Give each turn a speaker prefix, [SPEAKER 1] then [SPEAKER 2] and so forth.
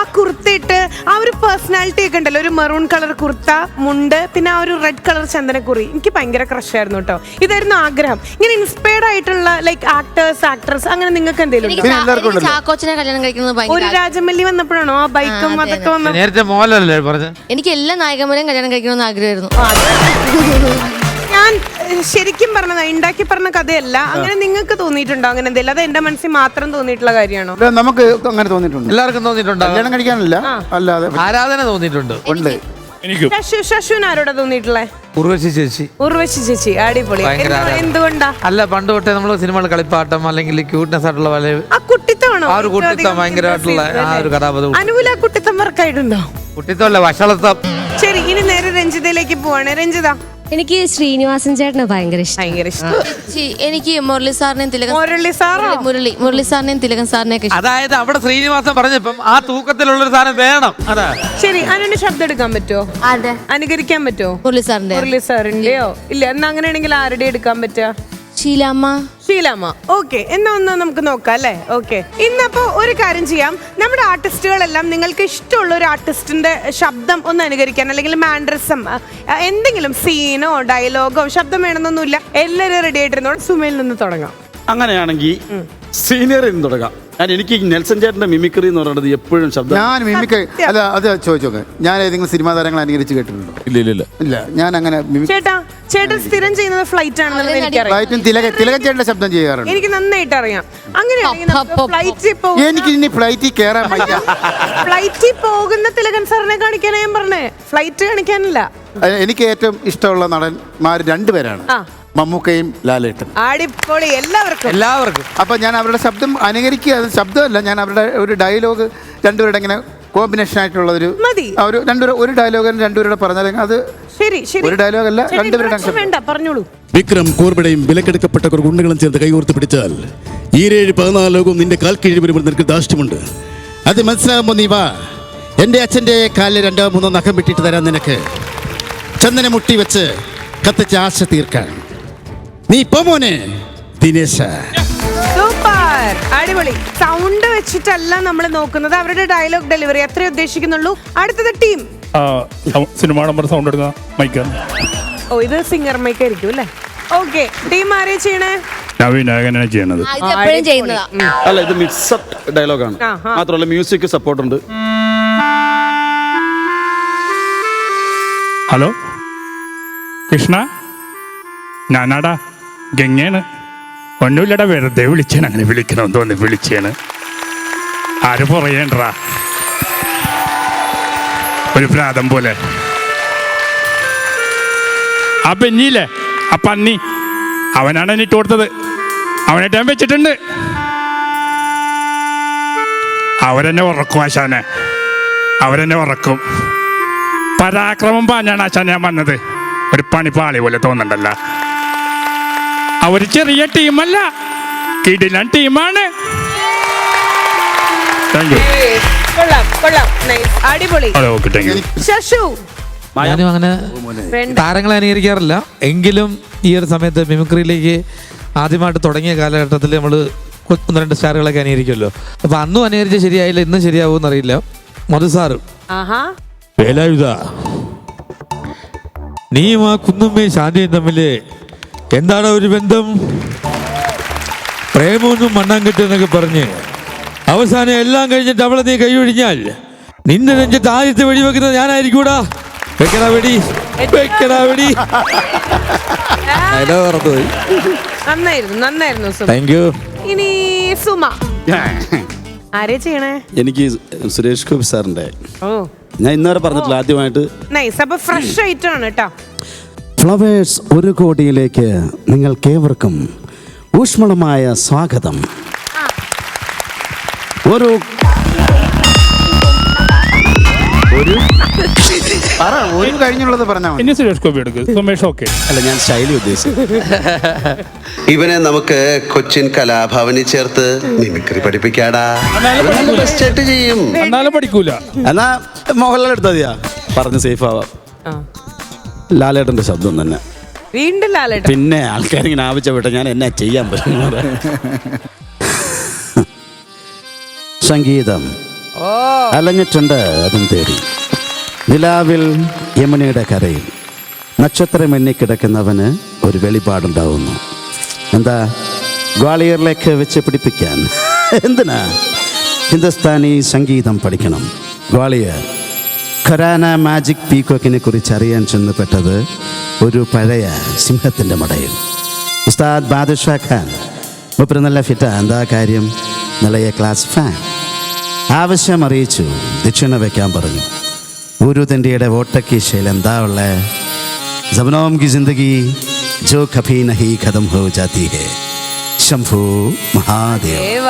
[SPEAKER 1] ആ കുർത്തിട്ട് ആ ഒരു പേഴ്സണാലിറ്റി ഒക്കെ ഉണ്ടല്ലോ. ഒരു മെറൂൺ കളർ കുർത്ത മുണ്ട് പിന്നെ ആ ഒരു റെഡ് കളർ ചന്ദനക്കുറി. എനിക്ക് ഭയങ്കര ക്രഷായിരുന്നു ആയിരുന്നു കേട്ടോ. ഇതായിരുന്നു ആഗ്രഹം. ഇങ്ങനെ ഇൻസ്പയർഡ് ആയിട്ടുള്ള ലൈക് ആക്ടേഴ്സ് ആക്ട്രസ് അങ്ങനെ നിങ്ങൾക്ക് എന്തെങ്കിലും
[SPEAKER 2] എനിക്ക്? ചാ- ചാക്കോച്ചനെ കല്യാണം കഴിക്കുന്നത്
[SPEAKER 1] ഒരു
[SPEAKER 2] ഭയങ്കര
[SPEAKER 1] രാജമല്ലി വന്നപ്പോഴാണോ? ആ ബൈക്കും അതൊക്കെ വന്ന
[SPEAKER 3] നേരത്തെ മോഹൻലാലല്ലേ പറഞ്ഞത്?
[SPEAKER 2] എനിക്ക് എല്ലാ നായകന്മാരെയും കല്യാണം കഴിക്കണമെന്ന് ആഗ്രഹമായിരുന്നു.
[SPEAKER 1] ഞാൻ ശരിക്കും പറഞ്ഞതാ ഉണ്ടാക്കി പറഞ്ഞ കഥയല്ല. അങ്ങനെ നിങ്ങൾക്ക് തോന്നിയിട്ടുണ്ടോ? അങ്ങനെ എന്തെങ്കിലും? അത് എന്റെ മനസ്സിൽ മാത്രം തോന്നിയിട്ടുള്ള കാര്യമാണോ?
[SPEAKER 4] ഇല്ല, നമുക്ക് അങ്ങനെ തോന്നിയിട്ടുണ്ട്.
[SPEAKER 3] എല്ലാവർക്കും തോന്നിയിട്ടുണ്ട്?
[SPEAKER 4] കല്യാണം കഴിക്കാനല്ല. അല്ലാതെ
[SPEAKER 3] ആരാധന തോന്നിയിട്ടുണ്ട്?
[SPEAKER 4] ഉണ്ട്.
[SPEAKER 5] എനിക്കും
[SPEAKER 1] ശശു ശശുവിന് ആരോടാ തോന്നിയിട്ടുള്ളേ?
[SPEAKER 3] ഉർവശി ചേച്ചി.
[SPEAKER 1] ഉർവശി ചേച്ചി അടിപൊളി.
[SPEAKER 3] ഭയങ്കര
[SPEAKER 1] എന്ത്-
[SPEAKER 3] ആരാധന.
[SPEAKER 1] എന്തുകൊണ്ടാ?
[SPEAKER 3] അല്ല പണ്ട് തൊട്ടേ നമ്മൾ സിനിമകൾ കളിപ്പാട്ടം അല്ലെങ്കിൽ ക്യൂട്ട്നെസ് ആയിട്ടുള്ള പല
[SPEAKER 1] ആ കുട്ടിത്തമാണോ.
[SPEAKER 3] ആ ഒരു
[SPEAKER 1] ഏറ്റവും
[SPEAKER 3] കുട്ടിത്തം
[SPEAKER 1] അധികം
[SPEAKER 3] ഭയങ്കരമായിട്ടുള്ള ആ ഒരു കഥാപാത്രം?
[SPEAKER 1] ആ കുട്ടിത്തം വർക്കായിട്ടുണ്ടോ
[SPEAKER 3] കുട്ടിത്തമല്ല വഷളത്തം
[SPEAKER 1] ശരി ഇനി നേരെ രഞ്ജിതയിലേക്ക് പോവാണ്. രഞ്ജിത.
[SPEAKER 6] എനിക്ക് ശ്രീനിവാസൻ ചേട്ടനെ ഭയങ്കര ഇഷ്ടം.
[SPEAKER 1] ഭയങ്കര ഇഷ്ടം.
[SPEAKER 2] എനിക്ക് മുരളി സാറിനെയും തിലകൻ
[SPEAKER 1] മുരളി സാറോ?
[SPEAKER 2] മുരളി മുരളി സാറിനെയും തിലകൻ സാറിനെയൊക്കെ ഇഷ്ടം.
[SPEAKER 3] അതായത് അവിടെ ശ്രീനിവാസൻ പറഞ്ഞപ്പം ആ തൂക്കത്തിലുള്ള സാധനം വേണം. അതാ.
[SPEAKER 1] ശരി അനുവിന് ശബ്ദം എടുക്കാൻ പറ്റുമോ
[SPEAKER 2] അതെ.
[SPEAKER 1] അനുകരിക്കാൻ പറ്റുമോ
[SPEAKER 2] മുരളി സാറിന്റെ
[SPEAKER 1] മുരളി സാറിന്റെയോ? ഇല്ല എന്നാ അങ്ങനെയാണെങ്കിൽ ആരുടെ എടുക്കാൻ പറ്റുക?
[SPEAKER 2] ശീലാമ്മ
[SPEAKER 1] ശീലാമ്മ ഓക്കെ എന്നാ ഒന്ന് നമുക്ക് നോക്കാം അല്ലേ? ഓക്കെ. ഇന്നപ്പോ ഒരു കാര്യം ചെയ്യാം. നമ്മുടെ ആർട്ടിസ്റ്റുകളെല്ലാം നിങ്ങൾക്ക് ഇഷ്ടമുള്ള ഒരു ആർട്ടിസ്റ്റിന്റെ ശബ്ദം ഒന്ന് അനുകരിക്കാൻ അല്ലെങ്കിൽ മാൻഡ്രസം എന്തെങ്കിലും സീനോ ഡയലോഗോ ശബ്ദം വേണമെന്നൊന്നുമില്ല. എല്ലാവരും റെഡി ആയിട്ടിരുന്നോട് സുമയിൽ നിന്ന് തുടങ്ങാം.
[SPEAKER 5] അങ്ങനെയാണെങ്കിൽ സീനിയറിൽ നിന്ന് തുടങ്ങാം. ഞാൻ എനിക്ക് നെൽസൺ ചേട്ടന്റെ മിമിക്രി എന്ന് പറയുന്നത് എപ്പോഴും ശബ്ദം.
[SPEAKER 4] ഞാൻ മിമിക് അല്ല അത് ചോദിച്ചോക്കെ. ഞാൻ ഏതെങ്കിലും സിനിമാ താരങ്ങൾ അനുകരിച്ച് കേട്ടിട്ടുണ്ടോ?
[SPEAKER 5] ഇല്ല ഇല്ല ഇല്ല.
[SPEAKER 4] ഇല്ല ഞാൻ അങ്ങനെ
[SPEAKER 1] ചേട്ടാ ചേട്ടൻ സ്ഥിരം ചെയ്യുന്നത് ഫ്ലൈറ്റ് ആണെന്ന് എനിക്കറിയാം.
[SPEAKER 4] ഫ്ലൈറ്റും തിലക ചേട്ടന്റെ ശബ്ദം ചെയ്യാറുണ്ട്.
[SPEAKER 1] എനിക്ക് നന്നായിട്ട് അറിയാം. അങ്ങനെയാണെങ്കിൽ ഫ്ലൈറ്റിൽ
[SPEAKER 4] എനിക്ക് ഇനി ഫ്ലൈറ്റിൽ കയറാൻ വയ്യ.
[SPEAKER 1] ഫ്ലൈറ്റിൽ പോകുന്ന തിലകൻ സാറിനെ കാണിക്കാനാ ഞാൻ പറഞ്ഞേ. ഫ്ലൈറ്റ് കാണിക്കാനല്ല.
[SPEAKER 4] അഹ് എനിക്ക് ഏറ്റവും ഇഷ്ടമുള്ള നടന്മാർ രണ്ടുപേരാണ്.
[SPEAKER 1] ആ.
[SPEAKER 4] മമ്മൂക്കയും ലാലേട്ടൻ.
[SPEAKER 1] അടിപൊളി എല്ലാവർക്കും.
[SPEAKER 3] എല്ലാവർക്കും.
[SPEAKER 4] അപ്പൊ ഞാൻ അവരുടെ ശബ്ദം അനുകരിക്കുക അത് ശബ്ദമല്ല. ഞാൻ അവരുടെ ഒരു ഡയലോഗ് രണ്ടുപേരുടെ ഇങ്ങനെ കോമ്പിനേഷൻ ആയിട്ടുള്ളൊരു
[SPEAKER 1] മതി.
[SPEAKER 4] ഒരു രണ്ടുപേരും ഒരു ഡയലോഗ് രണ്ടുപേരുടെ പറഞ്ഞാൽ അത്
[SPEAKER 1] ശരി ശരി.
[SPEAKER 4] ഒരു ഡയലോഗ് അല്ല, രണ്ടുപേരുടെ
[SPEAKER 1] വേണ്ട പറഞ്ഞോളൂ.
[SPEAKER 7] വിക്രം കോർബടയും വിലക്കെടുക്കപ്പെട്ട കുറേ ഗുണ്ടകളും ചേർന്ന് കൈകോർത്ത് പിടിച്ചാൽ ഈരേഴ് പതിനാല് ലോകവും നിന്റെ കാൽ കീഴിൽ വരുമ്പോൾ നിനക്ക് ദാഷ്ട്യമുണ്ട് അത് മനസ്സിലാകുമ്പോൾ നീ വാ. എന്റെ അച്ഛന്റെ കാലിൽ രണ്ടോ മൂന്നോ നഖം വെട്ടിയിട്ട് തരാൻ നിനക്ക്. ചന്ദന മുട്ടി വെച്ച് കത്തിച്ച് ആശ തീർക്കാൻ. നീ പോ മോനെ ദിനേശ.
[SPEAKER 1] സൂപ്പർ അടിപൊളി. സൗണ്ട് വെച്ചിട്ടല്ല നമ്മൾ നോക്കുന്നത്. അവരുടെ ഡയലോഗ് ഡെലിവറി എത്ര ഉദ്ദേശിക്കുന്നുള്ളൂ. അടുത്തത് ടീം.
[SPEAKER 5] സിനിമ നമ്പർ സൗണ്ട് എടുക്കുന്ന മൈക്ക്
[SPEAKER 1] ഓ ഇത് സിംഗർ മൈക്ക് ആയിരിക്കും അല്ലേ? ഓക്കെ ടീം ആരെ ചെയ്യണേ?
[SPEAKER 5] ഞാൻ വിനായകനാണ് ചെയ്യണത്.
[SPEAKER 2] ഇത് എപ്പോഴും ചെയ്യുന്നതാ.
[SPEAKER 5] അല്ല ഇത് മിക്സഡ് ഡയലോഗാണ്. മാത്രമല്ല മ്യൂസിക് സപ്പോർട്ട് ഉണ്ട്. ഹലോ കൃഷ്ണ? ഞാനാടാ. ഗംഗയാണ് ഒന്നുമില്ലടാ വെറുതെ വിളിച്ചാണ് അങ്ങനെ വിളിക്കണമെന്ന് തോന്നി വിളിച്ചാണ് ആര് പറയണ്ടാ ഒരു പ്രാതം പോലെ. ആ ബെന്നിയില്ലേ? ആ പന്നി. അവനാണ് എന്നിട്ട് കൊടുത്തത്. അവനായിട്ട് ഞാൻ വെച്ചിട്ടുണ്ട്. അവരെന്നെ ഉറക്കും ആശാനെ. അവരെന്നെ ഉറക്കും. പരാക്രമം പാഞ്ഞാണ് ആശാൻ ഞാൻ വന്നത്. ഒരു പണിപ്പാളി പോലെ തോന്നണ്ടല്ല. അവർ ചെറിയ ടീമല്ല. കിടിലൻ ടീമാണ്. താങ്ക് യു
[SPEAKER 1] കൊള്ളാം കൊള്ളാം. നൈസ് അടിപൊളി.
[SPEAKER 5] അതെ ഓക്കെ താങ്ക് യു
[SPEAKER 1] ശശു.
[SPEAKER 3] ഞാനും അങ്ങനെ. താരങ്ങളെ അനുകരിക്കാറില്ല. എങ്കിലും ഈ ഒരു സമയത്ത് മിമിക്രിയിലേക്ക് ആദ്യമായിട്ട് തുടങ്ങിയ കാലഘട്ടത്തിൽ നമ്മൾ ഒന്ന് രണ്ട് സ്റ്റാറുകളൊക്കെ അനുകരിക്കുമല്ലോ. അപ്പൊ അന്നും അനുകരിച്ച ശരിയായില്ല ഇന്നും ശരിയാവുമെന്ന് അറിയില്ല മധുസാറ്
[SPEAKER 1] ആഹാ.
[SPEAKER 3] വേലായുധ. നീയും ആ കുന്നുമ്മേ ശാന്തിയും തമ്മിൽ എന്താണ് ഒരു ബന്ധം? പ്രേമമൊന്നും മണ്ണാൻ കിട്ടുമെന്നൊക്കെ പറഞ്ഞ് അവസാനം എല്ലാം കഴിഞ്ഞിട്ട് അവളെ നീ കൈയൊഴിഞ്ഞാൽ നിന്റെ നെഞ്ചത്ത് ആദ്യത്തെ വെടി വെക്കുന്നത് ഞാനായിരിക്കൂടാ. വെക്കടാ വെടി. വെക്കടാ വെടി.
[SPEAKER 1] നന്നായിരുന്നു നന്നായിരുന്നു സുമ.
[SPEAKER 3] താങ്ക് യു
[SPEAKER 1] ഇനി സുമ. ആരെ ചെയ്യണേ?
[SPEAKER 8] എനിക്ക് സുരേഷ് ഗോപി സാറിന്റെ.
[SPEAKER 1] ഓ.
[SPEAKER 8] ഞാൻ ഇന്നുവരെ പറഞ്ഞിട്ടില്ല ആദ്യമായിട്ട്.
[SPEAKER 1] നൈസ് അപ്പൊ ഫ്രഷ് ആയിട്ടാണ് കേട്ടോ.
[SPEAKER 8] ഫ്ലവേഴ്സ് ഒരു കോടിയിലേക്ക് നിങ്ങൾക്കേവർക്കും ഊഷ്മളമായ സ്വാഗതം. ഒരു
[SPEAKER 4] പറ ഒരു കഴിഞ്ഞുള്ളത് പറഞ്ഞാൽ മതി.
[SPEAKER 5] ഇനി സുരേഷ് ഗോപി എടുക്ക്. സുമേഷ് ഓക്കെ.
[SPEAKER 8] അല്ല ഞാൻ ശൈലി ഉദ്ദേശിച്ചു
[SPEAKER 9] ഇവനെ നമുക്ക് കൊച്ചിൻ കലാഭവനിൽ ചേർത്ത് മിമിക്രി പഠിപ്പിക്കാടാ. അവൻ നല്ല best ആയിട്ട് ചെയ്യും.
[SPEAKER 5] എന്നാലും പഠിക്കൂല.
[SPEAKER 8] എന്നാ മോഹൻലാൽ എടുത്താൽ മതിയാ? പറഞ്ഞ് സേഫ് ആവാം.
[SPEAKER 1] ആ.
[SPEAKER 8] ലാലേട്ടന്റെ ശബ്ദം തന്നെ.
[SPEAKER 1] വീണ്ടും ലാലേട്ടൻ.
[SPEAKER 8] പിന്നെ ആൾക്കാരിങ്ങനെ ആവശ്യപ്പെട്ട ഞാൻ എന്നാ ചെയ്യാൻ പറ്റുന്നത്? സംഗീതം.
[SPEAKER 7] അലഞ്ഞിട്ടുണ്ട് അതും തേടി. നിലാവിൽ യമുനയുടെ കരയിൽ. നക്ഷത്രം എണ്ണിക്കിടക്കുന്നവന് ഒരു വെളിപാടുണ്ടാവുന്നു. എന്താ? ഗ്വാളിയറിലേക്ക് വെച്ച് പിടിപ്പിക്കാൻ. എന്തിനാ? ഹിന്ദുസ്ഥാനി സംഗീതം പഠിക്കണം. ഗ്വാളിയർ. ഖരാന മാജിക് പീക്കോക്കിനെ കുറിച്ച് അറിയാൻ ചെന്നപ്പെട്ടത് ഒരു പഴയ സിംഹത്തിന്റെ മടയിൽ. ഉസ്താദ് ബാദുഷാ ഖാൻ. മൂപ്പര് നല്ല ഫിറ്റാ. എന്താ കാര്യം? നിളയ ക്ലാസ് ഫാൻ. ആവശ്യം അറിയിച്ചു ദക്ഷിണ വയ്ക്കാൻ പറഞ്ഞു. ഗുരു തന്റെയുടെ വോട്ടക്കീശയിൽ എന്താ ഉള്ളത് ജബനോം കി ജിന്ദഗി ജോ കഭി നഹി ഖതം ഹോ ജാതി ഹേ.
[SPEAKER 1] ശംഭു
[SPEAKER 4] മഹാദേവ.